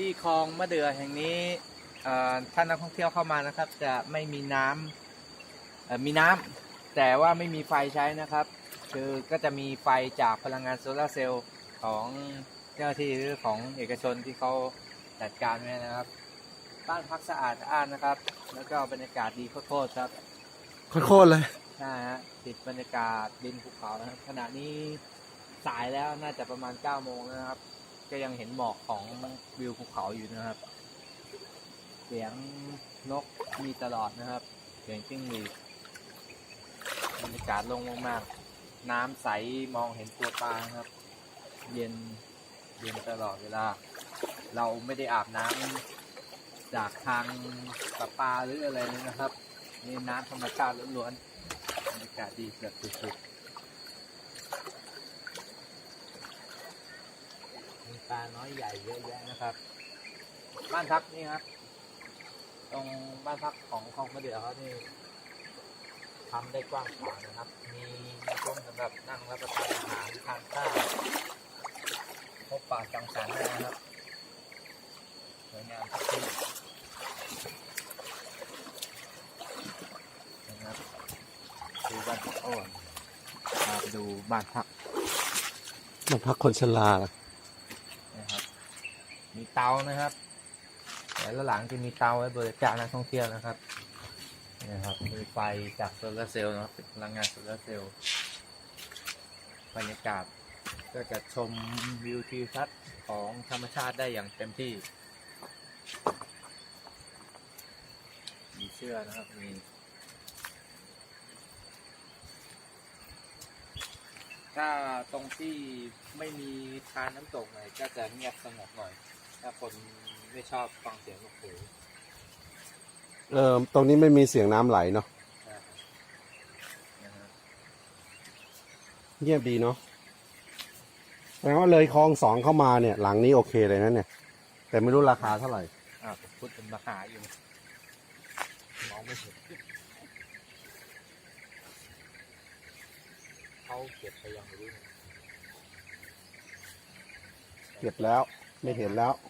ที่คลองมะเดื่อแห่งนี้เอ่อท่านนักท่องเที่ยวเข้ามานะครับ จะไม่มีน้ำเอ่อมีน้ำแต่ว่าไม่มีไฟใช้นะครับ คือก็จะมีไฟจากพลังงานโซลาร์เซลล์ของเจ้าหน้าที่หรือของเอกชนที่เขาจัดการไว้นะครับ บ้านพักสะอาดสะอ้านนะครับ แล้วก็บรรยากาศดีโคตรๆครับโคตรเลยใช่ฮะติดบรรยากาศดินภูเขานะครับขณะนี้สายแล้วน่าจะประมาณ9โมงแล้วนะครับ ก็ยังเห็นหมอกของวิวภูเขาอยู่นะครับ เสียงนกมีตลอดนะครับ เสียงจิ้งหรีดบรรยากาศลงมากๆ น้ำใสมองเห็นตัวปลาครับ เย็นเย็นตลอดเวลา เราไม่ได้อาบน้ำจากทางประปาหรืออะไรเลยนะครับ นี่น้ำธรรมชาติล้วนๆบรรยากาศดีเกือบสุดๆมี ปลาน้อยใหญ่เยอะแยะนะครับ บ้านพักนี่ครับ ตรงบ้านพักของคลองมะเดื่อเขานี่ทำได้กว้างขวางนะครับ มีช่วงสำหรับนั่งรับประทานอาหารทานข้าวพบปะสังสรรค์ได้นะครับสวยงามทุกที่นะครับดูบ้านพักโอ้นพาดูบ้านพักมันพักคนชราล่ะ มีเตานะครับแต่ละหลังจะมีเตาไว้บริการนักท่องเที่ยวนะครับนี่นะครับมีไฟจากโซลาร์เซลล์นะครับเป็นพลังงานโซลาร์เซลล์บรรยากาศก็จะชมวิวทิวทัศน์ของธรรมชาติได้อย่างเต็มที่ มีเชื่อนะครับมีถ้าตรงที่ไม่มีทานน้ำตกหน่อยก็จะเงียบสงบหน่อย ถ้าคนไม่ชอบฟังเสียงนกหูเออตรงนี้ไม่มีเสียงน้ำไหลเนาะนะครับนะฮะเงียบดีเนาะแปลว่าเลยคลองสองเข้ามาเนี่ย หลังนี้โอเคเลยนะเนี่ย แต่ไม่รู้ราคาเท่าไหร่อ่าผมพูดเป็นมาหาอยู่มองไม่เห็นเขาเก็บไปยังไม่รู้นะเก็บแล้ว ไม่เห็นแล้วโ